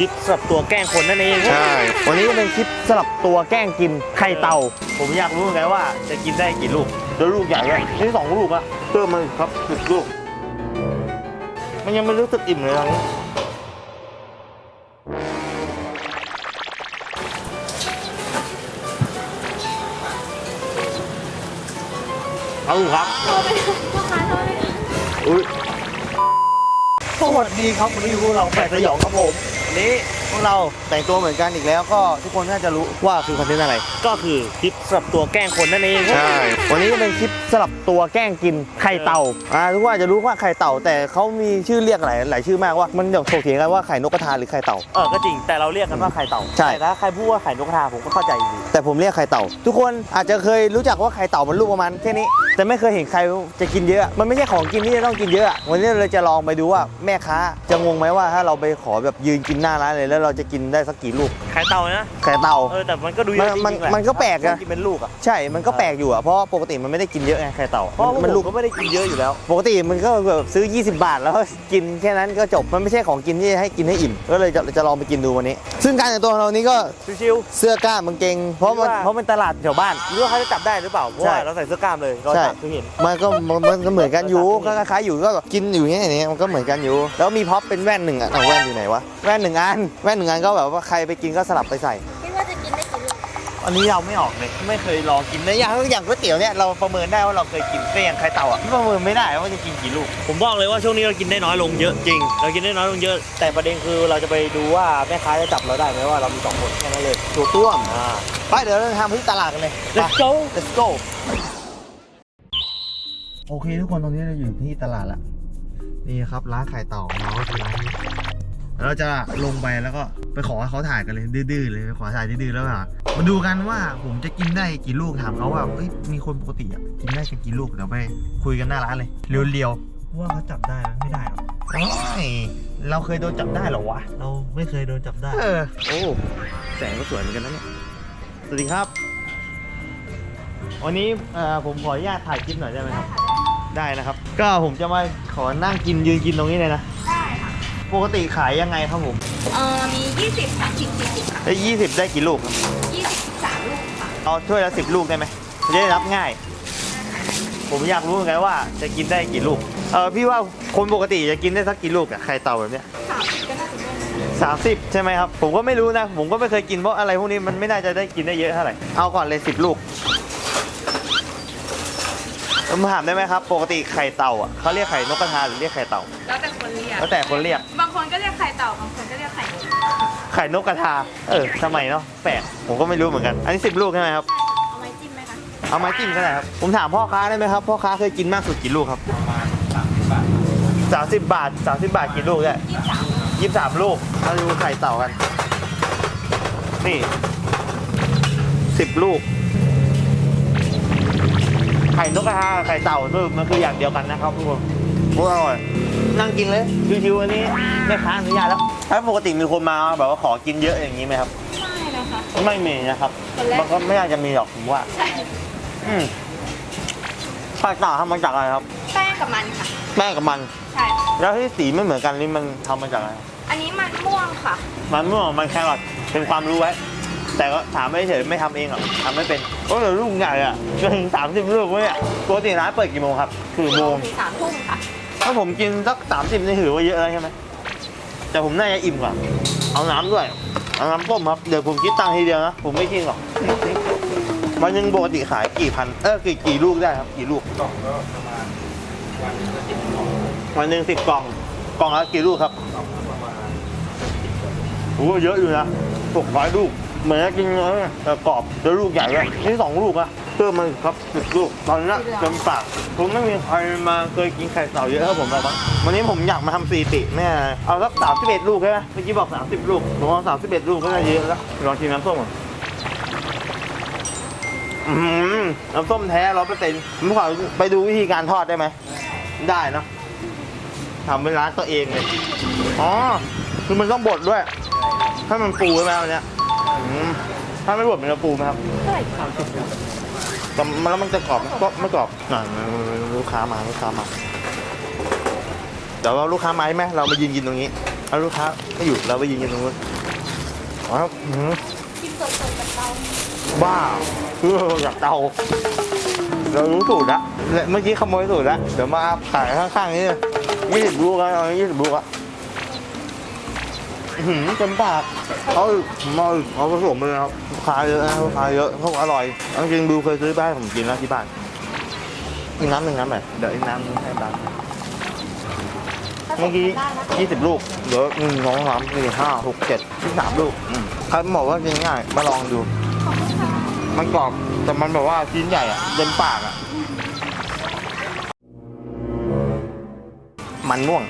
คลิปสำหรับตัวแกล้งคนนั่นเองใช่ วันนี้จะเป็นคลิปสำหรับตัวแกล้งกินไข่เต่า ผมอยากรู้เหมือนกันว่าจะกินได้กี่ลูกแล้วลูกใหญ่ด้วยนี่สองลูกอะเพิ่มมาอีกครับสิบลูก มันยังไม่รู้สึกอิ่มเลยตอนนี้ เอาอยู่ครับโทรไปพ่อค้าโทรไปอุ้ยสวัสดีครับวันนี้พวกเราแปดสยองครับผม วันนี้ พวกเราแต่งตัวเหมือนกันอีกแล้วก็ทุกคนน่าจะรู้ว่าคือคอนเทนต์อะไร ก็คือคลิปสำหรับตัวแกล้งคนนั่นเองใช่ วันนี้จะเป็นคลิปสลับตัวแกล้งกินไข่เต่าอ่าทุกคนอาจจะรู้ว่าไข่เต่า แต่เขามีชื่อเรียกหลายหลายชื่อมากว่ามันเดี๋ยวถกเถียงกันว่าไข่นกกระทาหรือไข่เต่า เออก็จริงแต่เราเรียกกันว่าไข่เต่าใช่ แต่ถ้าใครพูดว่าไข่นกกระทาผมก็เข้าใจอยู่แต่ผมเรียกไข่เต่า ทุกคนอาจจะเคยรู้จักว่าไข่เต่ามันลูกประมาณแค่นี้ แต่ไม่เคยเห็นใครจะกินเยอะ มันไม่ใช่ของกินที่จะต้องกินเยอะ วันนี้เราจะลองไปดูว่าแม่ค้าจะงงไหมว่าถ้าเราไปขอแบบยืนกินหน้าร้านเลยแล้วเราจะกินได้สักกี่ลูกไข่เต่านะ ไข่เต่า เออ แต่มันก็ดูเยอะจมันริงๆแหละมันก็แปลกอะกินเป็นลูกอะใช่ มันก็แปลกอยู่อะเพราะว่าปกติมันไม่ได้กินเยอะไงไข่เต่าเพราะว่ามันลูลูกกก็ไม่ได้กินเยอะอยู่แล้ว ปกติมันก็แบบซื้อ 20 บาทแล้วก็กินแค่นั้นก็จบ มันไม่ใช่ของกินที่ให้กินให้อิ่ม ก็เลยจะจะลองไปกินดูวันนี้ ซึ่งการแต่งตัวของเรานี้ก็ชิว เสื้อกล้ามกางเกงๆเพราะมันเพราะมันตลาดแถวบ้านไม่รู้ว่าเขาจะจับได้หรือเปล่า เพราะใช่ว่าเราใส่เสื้อกล้ามเลยเราใช่จับคือเห็น มันก็มันมันก็เหมือนกันอยู่ก็คล้ายๆอยู่ก็กินอยู่อย่างเงี้ยอย่างเงี้ยมันก็เหมือนกันอยู่ แล้วมีพ็อปเป็นแว่นหนึ่งอะเอาแว่นอยู่ไหนวะแว่นหนึ่งอันแว่นหนึ่งอันก็แบบว่าใครไปกินก็สลับไปใส่ คิดว่าจะกินได้กี่ลูกอันนี้เราไม่ออกเลยไม่เคยลองกินนะอย่างอย่างก๋วยเตี๋ยวเนี่ยเราประเมินได้ว่าเราเคยกินแต่อย่างไข่เต่าอะประเมินไม่ได้ว่าจะกินกี่ลูกผมบอกเลยว่าช่วงนี้เรากินได้น้อยลงเยอะจริง เรากินได้น้อยลงเยอะ แต่ประเด็นคือเราจะไปดูว่าแม่ค้าจะจับเราได้ไหมว่าเรามีสองคนแค่นั้นเลยตัวต้วมอ่าไปเดี๋ยวเราทำที่ตลาดกันเลย let's go let's go โอเคทุกคนตอนนี้เราอยู่ที่ตลาดละนี่ครับร้านไข่เต่าของเราก็คือร้านนี้แล้ว เราจะลงไปแล้วก็ไปขอให้เขาถ่ายกันเลยดื้อๆเลยไปขอถ่ายดื้อๆแล้วอะมาดูกันว่าผมจะกินได้กี่ลูกถามเขาว่าเอ้ยมีคนปกติอะกินได้กันกี่ลูกเดี๋ยวไปคุยกันหน้าร้านเลยเรียวว่าเขาจับได้ไหมไม่ได้หรอกๆโอ้ยเราเคยโดนจับได้เหรอวะ เราไม่เคยโดนจับได้ เออ โอ้ แสงก็สวยเหมือนกันนะเนี่ย สวัสดีครับ วันนี้เอ่อผมขออนุญาตถ่ายคลิปหน่อยได้ไหมครับ ได้นะครับ ก็ผมจะมาขอนั่งกินยืนกินตรงนี้เลยนะได้ค่ะ ปกติขายยังไงครับผมเอ่อมี20 30 40ค่ะได้ยี่สิบได้กี่ลูกครับ20 3ลูกค่ะเอาถ้วยละสิบลูกได้ไหมจะได้รับง่าย ผมอยากรู้เหมือนกันว่าจะกินได้กี่ลูก เออพี่ว่าคนปกติจะกินได้สักกี่ลูกอะไข่เต่าแบบเนี้ย30ก็น่าจะได้สามสิบใช่ไหมครับ ผมก็ไม่รู้นะ ผมก็ไม่เคยกินเพราะอะไรพวกนี้มันไม่น่าจะได้กินได้เยอะเท่าไหร่ เอาก่อนเลยสิบลูก ผมถามได้ไหมครับ ปกติไข่เต่าอะเขาเรียกไข่นกกระทาหรือเรียกไข่เต่า แล้วแต่คนเรียก แล้วแต่คนเรียก บางคนก็เรียกไข่เต่า บางคนก็เรียกไข่นกไข่นกกระทา เออทำไมเนาะ แปลก ผมก็ไม่รู้เหมือนกัน อันนี้สิบลูกใช่ไหมครับ เอาไว้จิ้มไหมคะ เอาไม้จิ้มก็ได้ครับ ผมถามพ่อค้าได้ไหมครับ พ่อค้าเคยกินมากสุดกี่ลูกครับสามสิบบาทสามสิบบาทกี่ลูกได้23ยี่สิบสามลูกเราดูไข่เต่ากัน นี่สิบลูกไข่นกกระทากับไข่เต่าคือมันคืออย่างเดียวกันนะครับทุกคนโอ้อร่อยนั่งกินเลยชิวๆอันนี้แม่ค้าอนุญาตแล้วถ้าปกติมีคนมาแบบว่าขอกินเยอะอย่างนี้ไหมครับไม่นะคะ ไม่มีนะครับคนแรก มันก็ไม่น่าจะมีหรอกผมว่าใช่อืมไข่เต่าทำมาจากอะไรครับ แป้งกับมันค่ะ แป้งกับมัน ใช่ค่ะแล้วที่สีไม่เหมือนกันนี่มันทำมาจากอะไรครับอันนี้มันม่วงค่ะ มันม่วงมันแครอทเป็นความรู้ไว้ แต่ก็ถามไม่เฉยไม่ทำเองหรอกทำไม่เป็นก็เหลือลูกใหญ่อะจนถึงสามสิบลูกวะเนี่ยปกติร้านเปิดกี่โมงครับคือโมงถึงสามทุ่มค่ะ ถ้าผมกินสักสามสิบนี่ถือว่าเยอะแล้วใช่ไหม แต่ผมน่าจะอิ่มกว่า เอาน้ำด้วย เอาน้ำต้มครับ เดี๋ยวผมคิดตังค์ทีเดียวนะ ผมไม่คิดหรอกวันหนึงปกติขายกี่พัน เออกี่กี่ลูกได้ครับ กี่ลูก กล่องก็ประมาณวันหนึ่งสิบกล่อง กล่องละกี่ลูกครับโอ้โหเยอะอยู่นะหกร้อยลูก เหมือนกินเนื้อแต่กรอบแล้วลูกใหญ่ด้วยนี่สองลูกอะเพิ่มมาอีกครับสิบลูกตอนนี้นะเต็มปากผมไม่มีใครมาเคยกินไข่เต่าเยอะเท่าผมหรอกมั้งวันนี้ผมอยากมาทำสถิติแม่เอาสักสามสิบเอ็ดลูกใช่ไหมเมื่อกี้บอกสามสิบลูกผมเอาสามสิบเอ็ดลูกก็ได้เยอะแล้วลองชิมน้ำส้มก่อนน้ำส้มแท้ร้อยเปอร์เซ็นต์ผมขอไปดูวิธีการทอดได้ไหม ได้เนอะทำเป็นร้านตัวเองเลย อ๋อ คือมันต้องบดด้วย ถ้ามันฟูใช่ไหมอันนี้ ถ้าไม่บดมันจะฟูไหมครับเท่าไหร่คะแต่มันแล้วมันจะกรอบไหมก็ไม่กรอบน่ะลูกค้ามาลูกค้ามาเดี๋ยวเราลูกค้ามาใช่ไหมเรามายืนกินตรงนี้เอาลูกค้าไม่อยู่เราไปยิงกันตรงนู้นอ๋อครับอื้อหือกินสดๆจากเตาบ้าคืออยากเตาเรารู้สูตรละและเมื่อกี้ขโมยสูตรละเดี๋ยวมาขายข้างๆนี่ยี่สิบลูกแล้วเอายี่สิบลูกอะ อื้อหือเต็มปากเอาอีกมาอีกเอาผสมเลยครับลูกค้าเยอะนะลูกค้าเยอะเขาบอกอร่อยเอาจริงๆดูเคยซื้อไปให้ผมกินแล้วที่บ้านอีกน้ำหนึ่งน้ำหน่อยเดี๋ยวอีกน้ำหนึงให้บ้านเมื่อกี้ยี่สิบลูกเหลือหนึ่งสองสามสี่ห้าหกเจ็ดที่สามลูกอืมใครบอกว่ากินง่ายมาลองดู มันกรอบแต่มันแบบว่าชิ้นใหญ่อะเต็มปากอะมันม่วง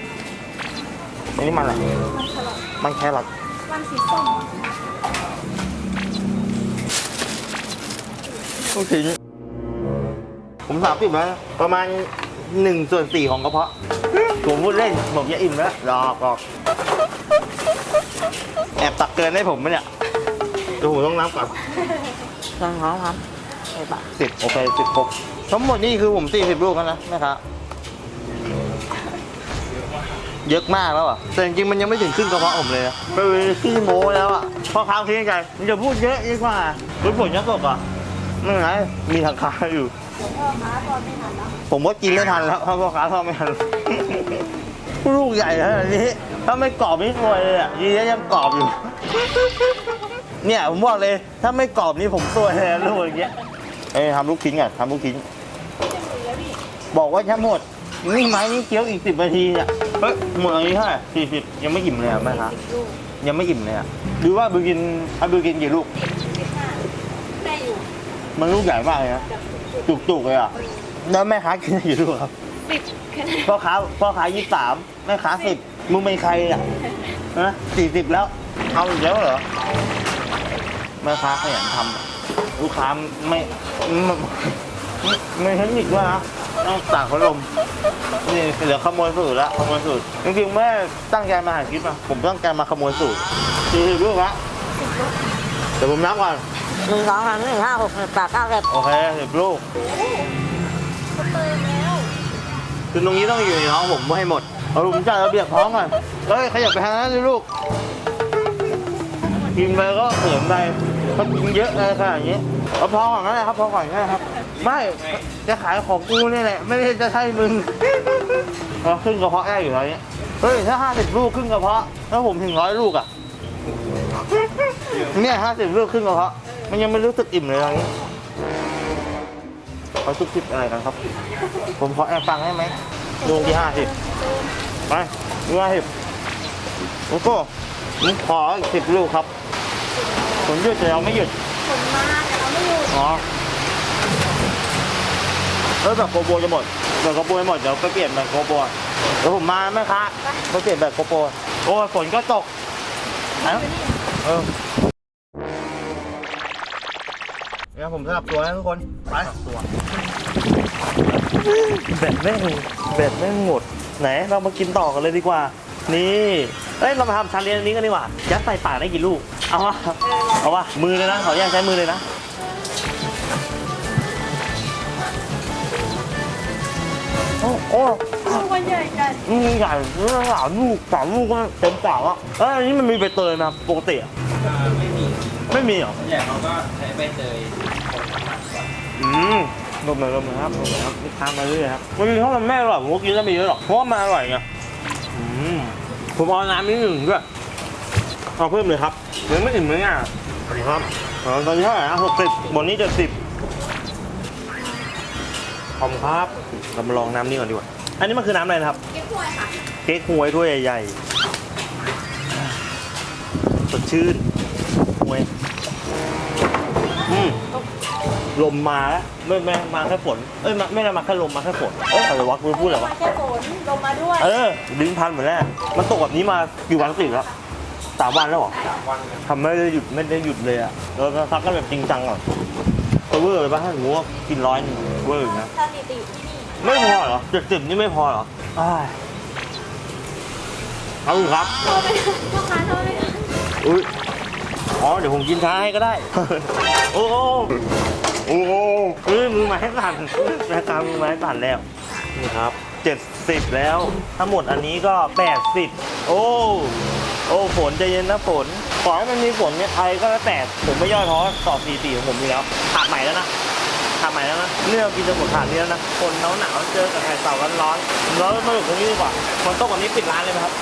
อันนี้มันอะไร มันฉลอดมันแครอทมันสีส้มลูกชิ้นผมสามสิบแล้วประมาณหนึ่งส่วนสี่ของกระเพาะ ผมพูดเล่น ผมจะอิ่มแล้วหลอกหลอกแอบตักเกินให้ผมไหมเนี่ยเดี๋ยวผมต้องนับก่อนน้องน้องครับไอ้บ้าสิบโอเคสิบครบทั้งหมดนี่คือผมสี่สิบลูกแล้วนะแม่ครับ เยอะมากแล้วอะแต่จริงๆมันยังไม่ถึงครึ่งกระเพาะผมเลยนะไปขี้โม้แล้วอะพ่อค้าคิดในใจมันจะพูดเยอะยิ่งกว่ารู้ผลยักษ์ตกอะไม่ไงมีทางค้าอยู่ พ่อค้าตอนไม่ทันแล้วผมว่ากินไม่ทันแล้วเพราะพ่อค้าทอดไม่ทัน ลูกใหญ่ขนาดนี้ ถ้าไม่กรอบนี่ซวยเลยอะยีนี้ยังกรอบอยู่ เนี่ยผมบอกเลย ถ้าไม่กรอบนี่ผมซวยเลยนะลูกอย่างเงี้ยเอ้ยทำลูกชิ้นก่อนทำลูกชิ้นบอกว่าจะหมดนี่ไม้นี่เคี้ยวอีกสิบนาทีเนี่ย เฮ้ยหมดอันนี้เท่าไหร่สี่สิบยังไม่อิ่มเลยอะแม่ค้าลูกยังไม่อิ่มเลยอะดูว่าบิวกินอะบิวกินกี่ลูก สิบห้าได้อยู่มันลูกใหญ่มากเลยนะจุกๆเลยอะแล้วแม่ค้ากินกี่ลูกครับสิบแค่นั้นพ่อค้าพ่อค้ายี่สามแม่ค้าสิบมึงเป็นใครอะฮะสี่สิบแล้วเอาอีกแล้วเหรอแม่ค้าขยันทำอะลูกค้าไม่ไม่ไม่ไม่เทคนิคด้วยนะ ต้องตากพัดลมนี่เหลือขโมยสูตรละขโมยสูตรจริงๆไม่ได้ตั้งใจมาหาคลิปอะผมตั้งใจมาขโมยสูตรสี่สิบลูกละเดี๋ยวผมนับก่อนหนึ่งสองสามสี่ห้าหกเจ็ดแปดเก้าสิบโอเคสิบลูกก็เติมแล้วคือตรงนี้ต้องอยู่ในท้องผมไม่ให้หมดเอาผมจัดระเบียบท้องก่อนเฮ้ยขยับไปทางนั้นเลยลูกกินไปก็เขินไปเขากินเยอะเลยขนาดนี้เอาพอก่อนก็ได้ครับพอก่อนก็ได้ครับ ไม่จะขายของกูนี่แหละ ไม่ได้จะใช่มึงเอาครึ่งกระเพาะได้อยู่แล้วเนี้ยเฮ้ยถ้าห้าสิบลูกครึ่งกระเพาะแล้วผมถึงร้อยลูกอะเนี่ยห้าสิบลูกครึ่งกระเพาะมันยังไม่รู้สึกอิ่มเลยตอนนี้เขาทุกทิปอะไรกันครับ ผมขอแอบฟังได้ไหมลูกที่ห้าสิบไปลูกห้าสิบโอ้โหผมขออีกสิบลูกครับผมหยุดแต่เราไม่หยุดผมมาแต่เราไม่อยู่อ๋อ เออแบบโกโบจะหมดแบบโกโบจะหมดเดี๋ยวไปเปลี่ยนแบบโกโบอะเดี๋ยวผมมาไหมคะไปเปลี่ยนแบบโกโบโอ้ยฝนก็ตกเอ้าเออเนี่ยผมสลับตัวนะทุกคนไปตัวแบตแม่งแบตแม่งหมดไหนเรามากินต่อกันเลยดีกว่า นี่เอ้ยเรามาทำชาเลนจ์อันนี้กันดีกว่ายัดใส่ปากได้กี่ลูกเอาวะเอาวะมือเลยนะขออนุญาตใช้มือเลยนะ โอ้โอ้ตัวใหญ่กันอืมใหญ่สามลูกสามลูกก็เต็มปากอะเอ้ยอันนี้มันมีใบเตยไหมครับปกติอะไม่มีไม่มีเหรอ ส่วนใหญ่เขาก็ใช้ใบเตยคนน้ำมันก่อนอืมลงเลยลงเลยครับลงเลยครับนี่ทานมาเรื่อยๆครับมันกินข้าวมันไม่อร่อยผมก็กินได้ไม่เยอะหรอกเพราะว่ามันอร่อยไงอืมผมเอาน้ำนิดหนึ่งด้วยเอาเพิ่มเลยครับเดี๋ยวไม่อิ่มเลยอะสวัสดีครับอ๋อตอนนี้เท่าไหร่นะหกสิบบนนี้เจ็ดสิบ ขอบคุณครับเรามาลองน้ำนี่ก่อนดีกว่า อันนี้มันคือน้ำอะไรนะครับ เก็บถ้วยค่ะเค้กหวยถ้วยใหญ่ๆสดชื่นหวยอืมลมมาแล้วไม่ไม่มาแค่ฝน เอ้ยมาไม่ได้มาแค่ลมมาแค่ฝน เอ้ยอะไรวะกูพูดอะไรวะ มาแค่ฝนลงมาด้วย เออลิ้นพันเหมือนแรกมันตกแบบนี้มากี่วันติดแล้วสามวันแล้วเหรอสามวันครับทำไม่ได้หยุดไม่ได้หยุดเลยอะเราจะพักกันแบบจริงจังก่อนจะเวอร์เลยป่ะถ้าสมมติว่ากินร้อยหนึงเวอร์อยู่นะสถิติที่นี่ไม่พอเหรอเจ็ดสิบนี่ไม่พอเหรออ้ายเอาอยู่ครับโทรไปพ่อค้าโทรไปอุ้ยอ๋อเดี๋ยวผมกินช้าให้ก็ได้ โอ้โหโอ้โหเอ้ยมือไม้สั่นแม่ค้ามือไม้สั่นแล้วนี่ครับ70แล้วทั้งหมดอันนี้ก็80โอ้โอ้ฝนใจเย็นนะฝนขอให้มันมีฝนเนี่ยใครก็แล้วแต่ผมไม่ย่อท้อต่อสีตีของผมอยู่แล้วถาดใหม่แล้วนะ ถาใหม่แล้วนะเนื่อกินจะหมดถาดนี้แล้วนะคนหนาวหนาวเจอกับไข่เต่าร้อนร้อนสนุกตรงนี้ดีกว่าคนต๊ะแบบนี้ปิดร้านเลยไหมครับ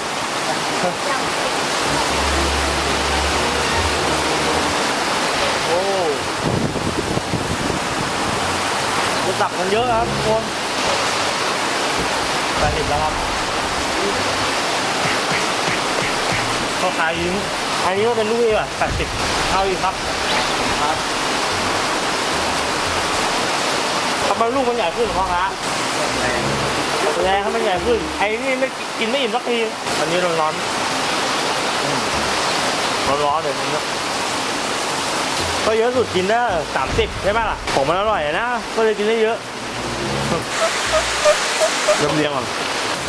โอ้จะจับกันเยอะครับทุกคนแปดสิบแล้วครับก็ขายยิ้มอันนี้ก็เป็นลูกเองอะแปดสิบเท่าอีกครับครับ ทำไมลูกมันใหญ่ขึ้นพ่อคะแรงครับมันใหญ่ขึ้น ไอ้นี่ไม่กินไม่อิ่มสักทีอันนี้ร้อนๆอืมร้อนๆเลยมันก็ก็เยอะสุดกินได้สามสิบใช่ไหมล่ะของมันอร่อยนะ ก็เลยกินได้เยอะเริ่มเรียงก่อน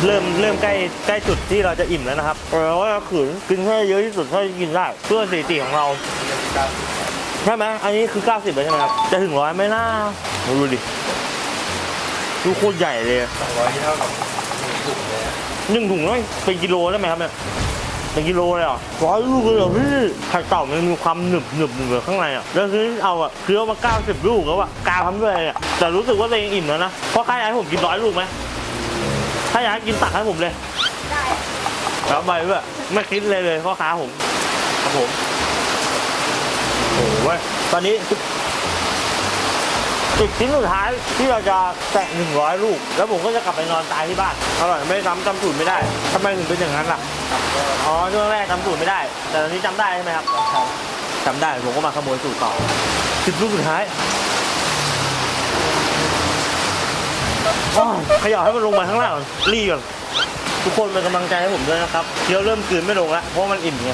เริ่มเริ่มใกล้ใกล้จุดที่เราจะอิ่มแล้วนะครับเราก็ขืนกินให้เยอะที่สุดเท่าที่กินได้เพื่อสถิติของเรา ใช่ไหมอันนี้คือ 90แล้วใช่ไหมครับ จะถึงร้อยไหมน่าดูดิดูโคตรใหญ่เลยสองร้อยที่เท่ากับหนึ่งถุงเลยอะหนึ่งถุงเลยเป็นกิโลได้ไหมครับเนี่ยเป็นกิโลเลยเหรอร้อยลูกเลยเหรอพี่ไข่เต่ามันมีความหนึบหนึบหนึบข้างในอะแล้วคือเอาอะคือเอามา 90 ลูกแล้วอะกาทำด้วยอะแต่รู้สึกว่าตัวเองอิ่มแล้วนะเพราะใครอยากให้ผมกินร้อยลูกไหมถ้าอยากให้กินตักให้ผมเลยได้แล้วไปด้วยไม่คิดเลยเลยพ่อค้าผมครับผมโอ้โหเว้ยตอนนี้จุดชิ้นสุดท้ายที่เราจะแตะ100ลูก แล้วผมก็จะกลับไปนอนตายที่บ้านอร่อยไม่ซ้ำจำสูตรไม่ได้ทำไมถึงเป็นอย่างนั้นล่ะอ๋อช่วงแรกจำสูตรไม่ได้ แต่ตอนนี้จำได้ใช่ไหมครับจำได้ผมก็มาขโมยสูตรต่อสิบลูกสุดท้ายอ้าวขยับให้มันลงมาข้างล่างก่อนรีก่อนทุกคนเป็นกำลังใจให้ผมด้วยนะครับเคี้ยวเริ่มกลืนไม่ลงแล้วเพราะมันอิ่มไง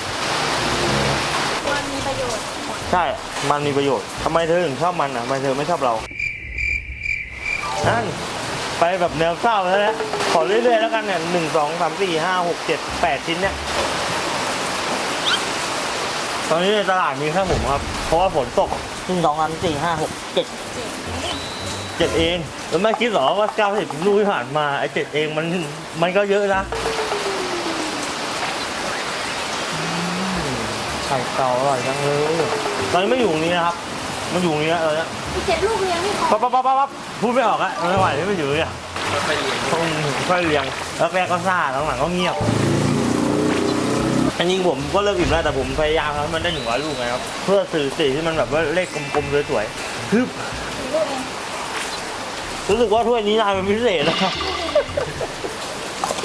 มันมีประโยชน์ ใช่ มันมีประโยชน์ทำไมเธอถึงชอบมันอะทำไมเธอไม่ชอบเรา นั่น ไปแบบแนวเศร้าแล้วนะ ขอเรื่อยๆแล้วกันเนี่ยหนึ่งสองสามสี่ห้าหกเจ็ดแปดชิ้นเนี่ย ตอนนี้ในตลาดมีแค่ผมครับ เพราะว่าฝนตกหนึ่งสองสามสี่ห้าหกเจ็ดเจ็ดเอง แล้วไม่คิดหรอว่าเก้าสิบลูกที่ผ่านมาไอ้เจ็ดเองมันมันก็เยอะนะไข่เต่าอร่อยจังเลย ตอนนี้ไม่อยู่ตรงนี้นะครับมันอยู่ตรงนี้แล้วเออเนี่ยพี่เจ็ดลูกเลี้ยงไม่พอปั๊บปั๊บปั๊บปั๊บปั๊บพูดไม่ออกอะไม่ไหวไม่อยู่เนี่ยก็ไปเรียนต้องค่อยเรียงแล้วแรกก็ซ่าหลังๆก็เงียบอันนี้ผมก็เลิกอิ่มแล้วแต่ผมพยายามทำให้มันได้หนึ่งร้อยลูกไงครับเพื่อสื่อสีที่มันแบบว่าเลขกลมๆสวยๆฮึบลูกเองรู้สึกว่าถ้วยนี้นายเป็นพิเศษนะครับ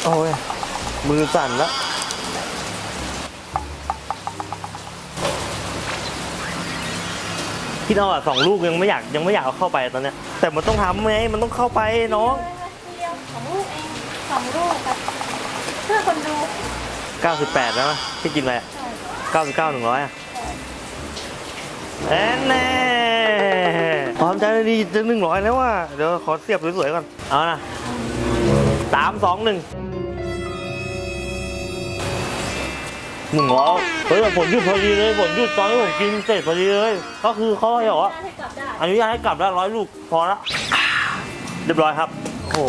โอ้ยมือสั่นแล้ว พี่นอาอะสองลูกยังไม่อยากยังไม่อยากเข้าไปตอนเนี้ยแต่มันต้องทำไงมันต้องเข้าไปน้องสองลูกเองสองลูกกับเพื่อคนดู98แล้วนะที่กินอะไรอะ99 100อะแอนแน่ความใจดีจะ100แล้วว่ะเดี๋ยวขอเสียบสวยๆก่อนเอานะ3 2 1 หนึ่งร้อยเฮ้ยแต่ฝนหยุดพอดีเลยฝนหยุดตอนที่ผมกินเสร็จพอดีเลย ก็คือเขาบอกว่าให้กลับได้ อนุญาตให้กลับแล้วร้อยลูกพอละเรียบร้อยครับ โอ้โห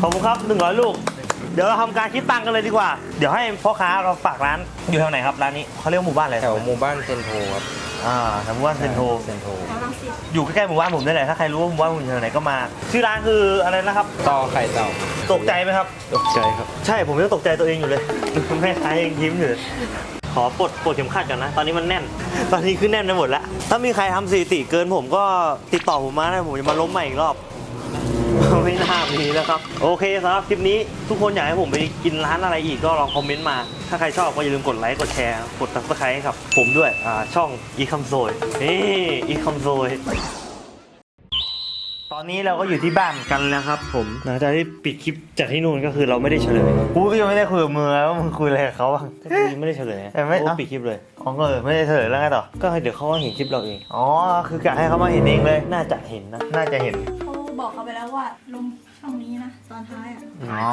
ขอบคุณครับหนึ่งร้อยลูก เดี๋ยวเราทำการคิดตังค์กันเลยดีกว่า เดี๋ยวให้พ่อค้าเราฝากร้านอยู่แถวไหนครับร้านนี้เขาเรียกว่าหมู่บ้านอะไรแถวหมู่บ้านเซนโทครับ อ่าแถวหมู่บ้านเซนโทเซนโทแถวรังสิตอยู่ใกล้ๆหมู่บ้านผมนี่แหละถ้าใครรู้ว่าหมู่บ้านผมอยู่แถวไหนก็มา ชื่อร้านคืออะไรนะครับ ต่อไข่เต่าตกใจไหมครับ ตกใจครับ ใช่ผมยังตกใจตัวเองอยู่เลยแม่ค้ายังยิ้มอยู่เลยขอปลดปลดเข็มขัดกันนะ ตอนนี้มันแน่น ตอนนี้คือแน่นไปหมดแล้ว ถ้ามีใครทำสถิติเกินผมก็ติดต่อผมมานะผมจะมาล้มใหม่อีกรอบ ไม่น่ามีแล้วครับโอเคสำหรับคลิปนี้ทุกคนอยากให้ผมไปกินร้านอะไรอีกก็ลองคอมเมนต์มา ถ้าใครชอบก็อย่าลืมกดไลค์กดแชร์กด subscribe ให้กับผมด้วยอ่าช่องอีคัมโซยนี่อีคัมโซยตอนนี้เราก็อยู่ที่บ้านกันแล้วครับ ผมหลังจากที่ปิดคลิปจากที่นู่นก็คือเราไม่ได้เฉลยกูก็ยังไม่ได้คุยกับมือแล้วมึงคุยอะไรกับเขาบ้างไม่ได้เฉลยแต่ไม่โอ้ปิดคลิปเลยอ๋อเออไม่ได้เฉลยแล้วไงต่อ ก็ให้เดี๋ยวเขาก็เห็นคลิปเราเอง อ๋อ คือกะให้เขามาเห็นเองเลย น่าจะเห็นนะ น่าจะเห็นเขา บอกเขาไปแล้วว่าลงช่องนี้นะตอนท้ายอะอ๋อ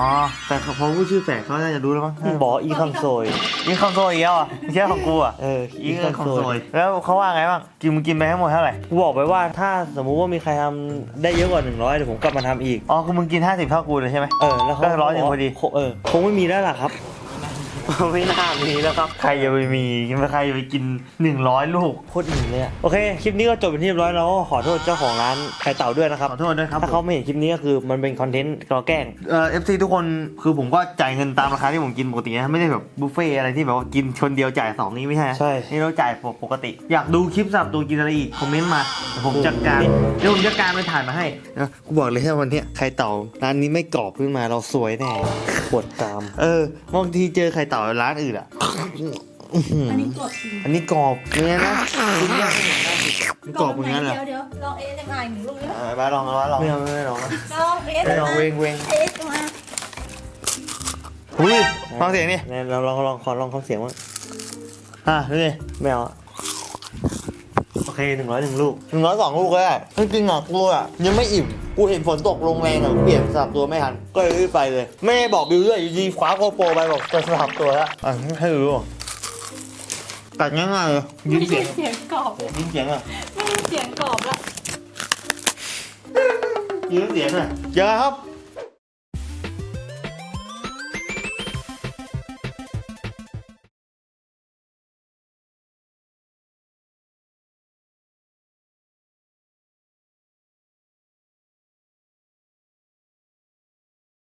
แต่พอพูดชื่อแฝดเขาน่าจะรู้แล้วมั้งบอกอีคัมโซยอีคำโซอีกแล้วอะไม่ใช่ของกูอะเอออีคำโซยแล้วเขาว่าไงบ้างกินมึงกินไปทั้งหมดเท่าไหร่กูบอกไปว่าถ้าสมมุติว่ามีใครทำได้เยอะกว่า100เดี๋ยวผมกลับมาทำอีกอ๋อคือมึงกิน 50เท่ากูเลยใช่ไหมเออแล้วเขาก็ร้อยหนึ่งพอดีคงเออคงไม่มีแล้วล่ะครับ ไม่น่ามีแล้วครับ ใครจะไปมีใครจะไปกิน 100 ลูกโคตรอิ่มเลยอะโอเค คลิปนี้ก็จบเป็นที่เรียบร้อยแล้วก็ขอโทษเจ้าของร้านไข่เต่าด้วยนะครับ ขอโทษด้วยครับถ้าเขาไม่เห็นคลิปนี้ก็คือมันเป็นคอนเทนต์เราแกล้ง เอ่อฟซีทุกคนคือผมก็จ่ายเงินตามราคาที่ผมกินปกตินะไม่ได้แบบบุฟเฟ่อะไรที่แบบว่ากินคนเดียวจ่ายสองนี่ไม่ใช่นะใช่นี่เราจ่ายปกติ อยากดูคลิปสับตัวกินอะไรอีกคอมเมนต์มาเดี๋ยวผมจัดการเดี๋ยวผมจัดการไปถ่ายมาให้นะกูบอกเลยถ้าวันเนี้ยไข่เต่าร้านนี้ไม่กรอบขึ้นมาเราสวยแน่ปวดตาม เออบางทีเจอไข่เต่าร้านอื่นอะ อันนี้กดจริงอันนี้กรอบเนี่ยนะคุณยังมันกรอบเหมือนกันเหรอเดี๋ยวเดี๋ยวลองเอสยังไงหนึ่งลูกนี้เออมาลองมาลองไม่เอาไม่ลองลองเอสไม่ลองเวงเวงเอสมาอุ้ยฟังเสียงนี่เนี่ยเราลองลองขอลองเขาเสียงว่าอะดูดิไม่เอาอะโอ เคหนึ่งร้อยหนึ่งลูกหนึ่งร้อยสองลูกก็ได้จริงๆอะกูอะยังไม่อิ่ม กูเห็นฝนตกลงแรงอะเปลี่ยนสลับตัวไม่ทัน ก็เลยรีบไปเลยไม่ได้บอกบิวด้วยอยู่ดีคว้าโกโปรไปบอกจะสลับตัวแล้วอะให้ดูอะตัดง่ายๆเลยยินไม่เสีใช่ยงเสียงกรอบยินเสียงอะไม่ใช่เสียงกรอบละยินเสียงอะเจอครับ